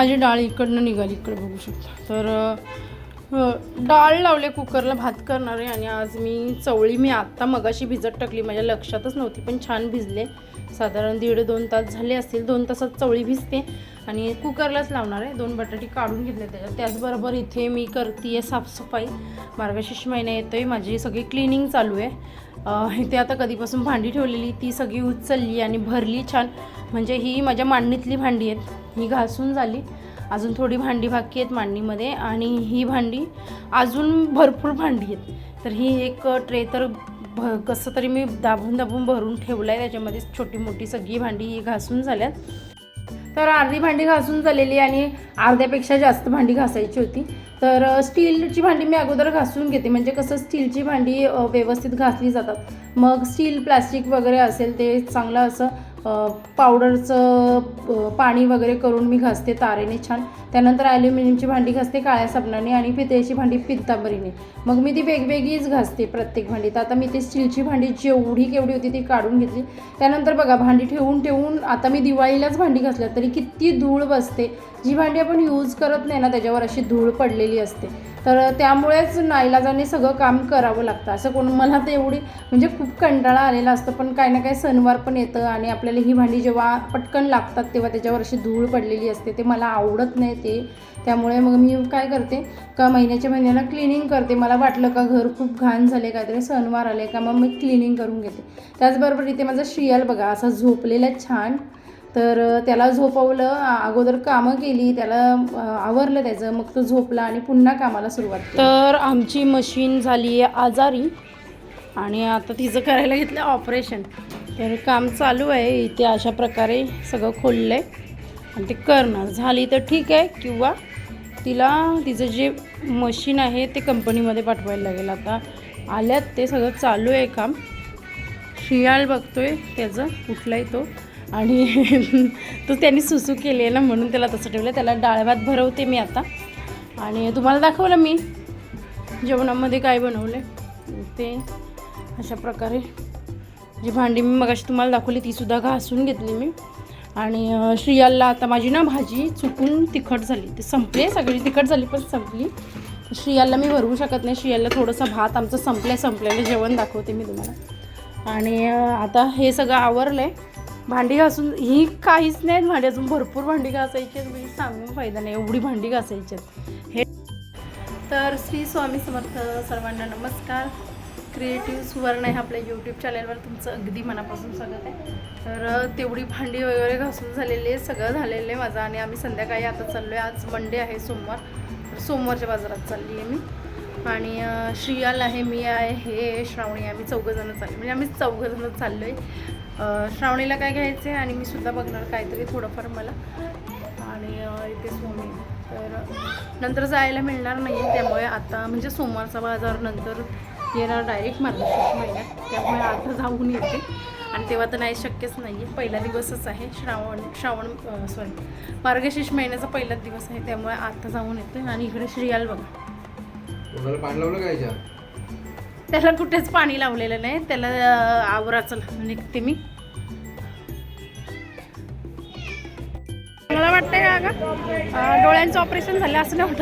माझी डाळ इकडनं निघाली इकडे बघू शकता. तर डाळ लावले कुकरला भात करणार आहे आणि आज मी चवळी मी आत्ता मगाशी भिजत टाकली माझ्या लक्षातच नव्हती पण छान भिजले. साधारण दीड दोन तास झाले असतील दोन तासात चवळी भिजते. आणि कुकरलाच लावणार आहे दोन बटाटे काढून घेतले त्याच्यात. त्याचबरोबर इथे मी करते आहे साफसफाई मार्गशीर्ष महिना येतो आहे माझी सगळी क्लिनिंग चालू आहे. इथे आता कधीपासून भांडी ठेवलेली ती सगळी उचलली आणि भरली छान. म्हणजे ही माझ्या मांडणीतली भांडी आहेत. ही घासून झाली. अजून थोडी भांडी बाकी आहेत मांडणीमध्ये आणि ही भांडी अजून भरपूर भांडी आहेत. तर ही एक ट्रे तर भ कसं तरी मी दाबून दाबून भरून ठेवलं आहे त्याच्यामध्ये छोटी मोठी सगळी भांडी ही घासून झाल्यात. तर अर्धी भांडी घासून झालेली आणि अर्ध्यापेक्षा जास्त भांडी घासायची होती. तर स्टीलची भांडी मी अगोदर घासून घेते. म्हणजे कसं स्टीलची भांडी व्यवस्थित घासली जातात. मग स्टील प्लास्टिक वगैरे असेल ते चांगलं असं पावडरचं पाणी वगैरे करून मी घासते तारेने छान. त्यानंतर ॲल्युमिनियमची भांडी घासते काळ्या साबणाने आणि पितळेची भांडी पित्तांबरीने मग मी ती वेगवेगळीच घासते प्रत्येक भांडी तर आता मी ती स्टीलची भांडी जेवढी केवढी होती ती काढून घेतली. त्यानंतर बघा भांडी ठेवून ठेवून आता मी दिवाळीलाच भांडी घासल्या तरी किती धूळ बसते. जी भांडी आपण यूज करत नाही ना त्याच्यावर अशी धूळ पडलेली असते. तर त्यामुळेच नाईलाजाने सगळं काम करावं लागतं. असं कोण मला तर एवढी म्हणजे खूप कंटाळा आलेला असतं पण काही ना काही सणवार पण येतं आणि आपल्याला ही भांडी जेव्हा पटकन लागतात तेव्हा त्याच्यावर अशी धूळ पडलेली असते ते मला आवडत नाहीत. ते त्यामुळे मग मी काय करते का महिन्याच्या महिन्याला क्लिनिंग करते. मला वाटलं का घर खूप घाण झाले काहीतरी सणवार आले का मग मी क्लिनिंग करून घेते. त्याचबरोबर इथे माझा श्रियाल बघा असा झोपलेला आहे छान. तर त्याला झोपवलं अगोदर कामं केली त्याला आवरलं त्याचं मग तो झोपला आणि पुन्हा कामाला सुरुवात तर आमची मशीन झाली आहे आजारी आणि आता तिचं करायला घेतलं ऑपरेशन. तर काम चालू आहे इथे अशा प्रकारे सगळं खोललं आहे आणि ते करणार. झाली तर ठीक आहे किंवा तिला तिचं जे मशीन आहे ते कंपनीमध्ये पाठवायला लागेल. आता आल्यात ते सगळं चालू आहे काम. शियाळ आहे त्याचं कुठलाही तो. आणि तो त्यांनी सुसू केली आहे ना म्हणून त्याला तसं ठेवलं त्याला डाळ भात भरवते मी आता. आणि तुम्हाला दाखवलं मी जेवणामध्ये काय बनवलं ते अशा प्रकारे. जी भांडी मी मगाशी तुम्हाला दाखवली तीसुद्धा घासून घेतली मी. आणि श्रियालला आता माझी ना भाजी चुकून तिखट झाली. ते संपली सगळी तिखट झाली पण संपली. श्रियालला मी भरवू शकत नाही. श्रियालला थोडंसं भात आमचं संपलं संपलेलं जेवण दाखवते मी तुम्हाला. आणि आता हे सगळं आवरलं आहे भांडी घासून ही काहीच नाही भांडी. अजून भरपूर भांडी घासायची आहेत. म्हणजे सांगून फायदा नाही. एवढी भांडी घासायची आहेत. हे तर श्री स्वामी समर्थ सर्वांना नमस्कार. क्रिएटिव्ह सुवर्ण आहे आपल्या यूट्यूब चॅनलवर तुमचं अगदी मनापासून स्वागत आहे. तर तेवढी भांडी वगैरे घासून झालेली आहे सगळं झालेलं आहे माझं आणि आम्ही संध्याकाळी आता चाललो आहे आज मंडे आहे सोमवार. तर सोमवारच्या बाजारात चालली आहे मी. आणि श्रियाल आहे मी आहे हे श्रावणी आम्ही चौघंजणं चालले म्हणजे आम्ही चौघंजणं चाललो आहे श्रावणीला काय घ्यायचं आहे आणि मी सुद्धा बघणार काहीतरी थोडंफार मला. आणि इथे स्वामी. तर नंतर जायला मिळणार नाही त्यामुळे आता म्हणजे सोमवारचा बाजार नंतर येणार डायरेक्ट मार्गशीर्ष महिन्यात. त्यामुळे आता जाऊन येते. आणि तेव्हा तर नाही शक्यच नाही आहे पहिला दिवसच आहे. श्रावण श्रावण सॉरी मार्गशीर्ष महिन्याचा पहिलाच दिवस आहे. त्यामुळे आता जाऊन येते. आणि इकडे श्रियाल बघा. तुम्हाला पाणी लावलं काय याच्या त्याला कुठेच पाणी लावलेलं नाही. त्याला आवराचं निघते मी. मला वाटतंय का डोळ्यांचं ऑपरेशन झालं असं नाही.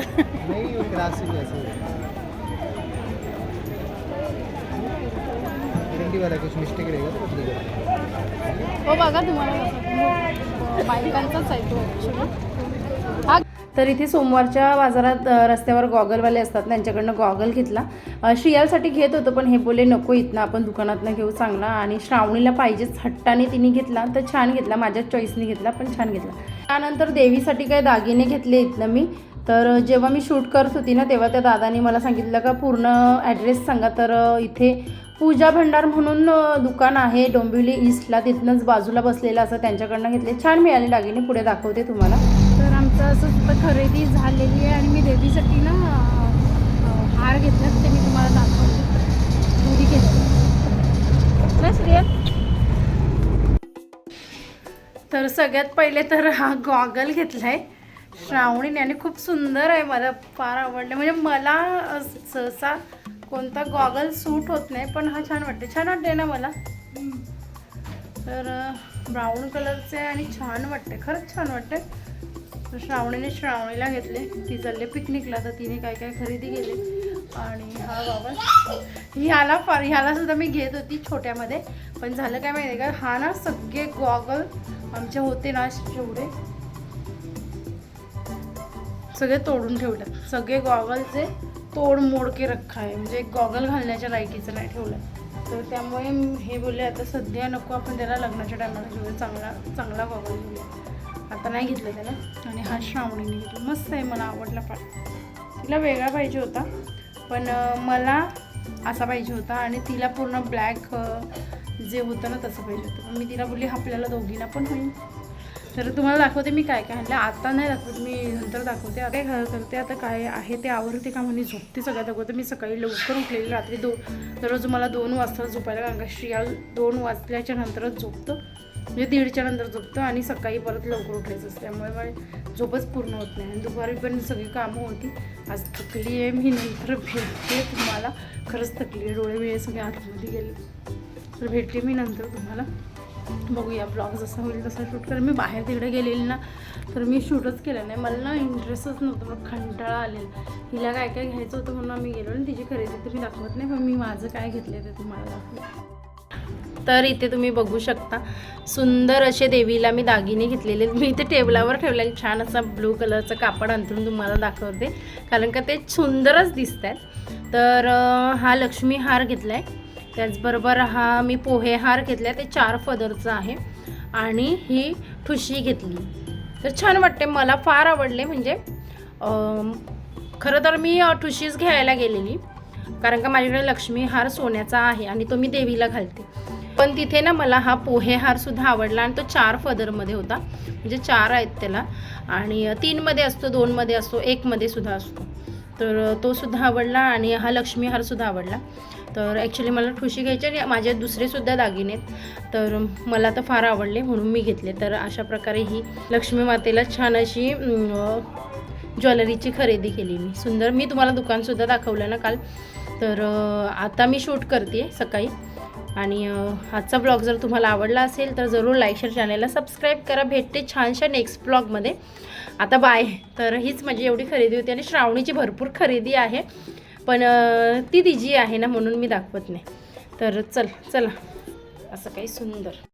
गॅरंटी वाला कुछ मिस्टेक रहेगा तो बदली हो बघा तुम्हाला हो, बायकांचाच आहे तो हा. तर इथे सोमवारच्या बाजारात रस्त्यावर गॉगलवाले असतात त्यांच्याकडनं गॉगल घेतला. श्रियालसाठी घेत होतो पण हे बोले नको इथनं आपण दुकानातनं घेऊ चांगला. आणि श्रावणीला पाहिजेच हट्टाने तिने घेतला तर छान घेतला. माझ्याच चॉईसने घेतला पण छान घेतला. त्यानंतर देवीसाठी काय दागिने घेतले इथनं मी. तर जेव्हा मी शूट करत होती ना तेव्हा त्या दादाने मला सांगितलं का पूर्ण ॲड्रेस सांगा. तर इथे पूजा भंडार म्हणून दुकान आहे. डोंबिवली ईस्टला तिथनंच बाजूला बसलेलं असं त्यांच्याकडनं घेतले छान मिळाले दागिने. पुढे दाखवते तुम्हाला. तर आमचं असं सुद्धा खरेदी झालेली आहे आणि मी देवीसाठी ना हार घेतला ते मी तुम्हाला दाखवते. दुरी घेतली ना श्रेया तर सगळ्यात पहिले तर हा गॉगल घेतलाय. श्रावणीने आणि खूप सुंदर आहे. मला फार आवडलं. म्हणजे मला सहसा कोणता गॉगल सूट होत नाही पण हा छान वाटते छान वाटते ना मला? तर ब्राऊन कलरचे आणि छान वाटते खरंच छान वाटते श्रावणीने श्रावणीला घेतले. ती चालले पिकनिकला तर तिने काय काय खरेदी केली. आणि हा बाबा ह्याला फार ह्याला सुद्धा मी घेत होती छोट्यामध्ये. पण झालं काय माहिती का? हा ना सगळे गॉगल आमचे होते ना जेवढे. सगळे तोडून ठेवले. सगळे गॉगलचे. तोड मोड के रखा आहे. म्हणजे गॉगल घालण्याच्या लायकीचं नाही ठेवलं तर त्यामुळे हे बोलले आता सध्या नको आपण त्याला लग्नाच्या टायमाला घेऊया. चांगला चांगला गॉगल घेऊया. आता नाही घेतलं त्याला. आणि हा श्रावणीने घेतला. मस्त आहे मला आवडला पण. तिला वेगळा पाहिजे होता. पण मला असा पाहिजे होता आणि तिला पूर्ण ब्लॅक जे होतं ना तसं पाहिजे होतं. मी तिला बोलली आपल्याला दोघींना पण होईल. तर तुम्हाला दाखवते मी काय काय आणलं. आता नाही दाखवत मी नंतर दाखवते. आता काय करते आता काय आहे ते आवडते का म्हणे झोपते सगळ्यात दाखवते मी सकाळी लवकर उठलेली रात्री दो दररोज मला दोन वाजता झोपायला कारण का श्रिया दोन वाजल्याच्या नंतरच झोपतो. म्हणजे दीडच्या नंतर झोपतो आणि सकाळी परत लवकर उठलेच असते त्यामुळे मला झोपच पूर्ण होत नाही. आणि दुपारी पण सगळी कामं होती. आज थकली आहे मी नंतर भेटते तुम्हाला. खरंच थकली आहे. डोळे वेळ सगळे आतमध्ये गेले. तर भेटते मी नंतर तुम्हाला. बघूया ब्लॉग जसा होईल तसा शूट करेन. मी बाहेर तिकडे गेलेली ना तर मी शूटच केलं नाही. मला ना इंटरेस्टच नव्हतं मला कंटाळा आलेला. हिला काय काय घ्यायचं होतं म्हणून आम्ही गेलो आणि तिची खरेदी तरी दाखवत नाही पण मी माझं काय घेतलं ते तुम्हाला दाखवते. तर इथे तुम्ही बघू शकता सुंदर असे देवीला मी दागिने घेतलेले मी इथे टेबलावर ठेवलेले छान असा ब्लू कलरचं कापड अंतरून तुम्हाला दाखवते. कारण का ते सुंदरच दिसत आहेत तर हा लक्ष्मी हार घेतला आहे त्याचबरोबर हा मी पोहे हार घेतला ते चार फदरचा आहे. आणि ही ठुशी घेतली. तर छान वाटते मला फार आवडले. म्हणजे खरं तर मी ठुशीच घ्यायला गेलेली. कारण का माझ्याकडे लक्ष्मी हार सोन्याचा आहे आणि तो मी देवीला घालते. पण तिथे ना मला हा पोहे हारसुद्धा आवडला आणि तो चार फदरमध्ये होता. म्हणजे चार आहेत त्याला. आणि तीनमध्ये असतो दोनमध्ये असतो एकमध्ये सुद्धा असतो. तर तोसुद्धा तो सुद्धा आवडला आणि हा लक्ष्मी हारसुद्धा आवडला. तर ॲक्च्युली मला ठुशी घ्यायची आणि माझे दुसरेसुद्धा दागिने आहेत. तर मला तर फार आवडले म्हणून मी घेतले. तर अशा प्रकारे ही लक्ष्मी मातेला छान अशी ज्वेलरीची खरेदी केली मी. सुंदर. मी तुम्हाला दुकानसुद्धा दाखवलं ना काल. तर आता मी शूट करते सकाळी. आणि आजचा ब्लॉग जर तुम्हाला आवडला असेल तर जरूर लाईक शेअर चॅनलला सबस्क्राईब करा. भेटते छानशा नेक्स्ट ब्लॉगमध्ये आता बाय तर हीच माझी एवढी खरेदी होती आणि श्रावणीची भरपूर खरेदी आहे. पण ती तिची आहे ना म्हणून मी दाखवत नाही. तर चल चला. असं काही सुंदर.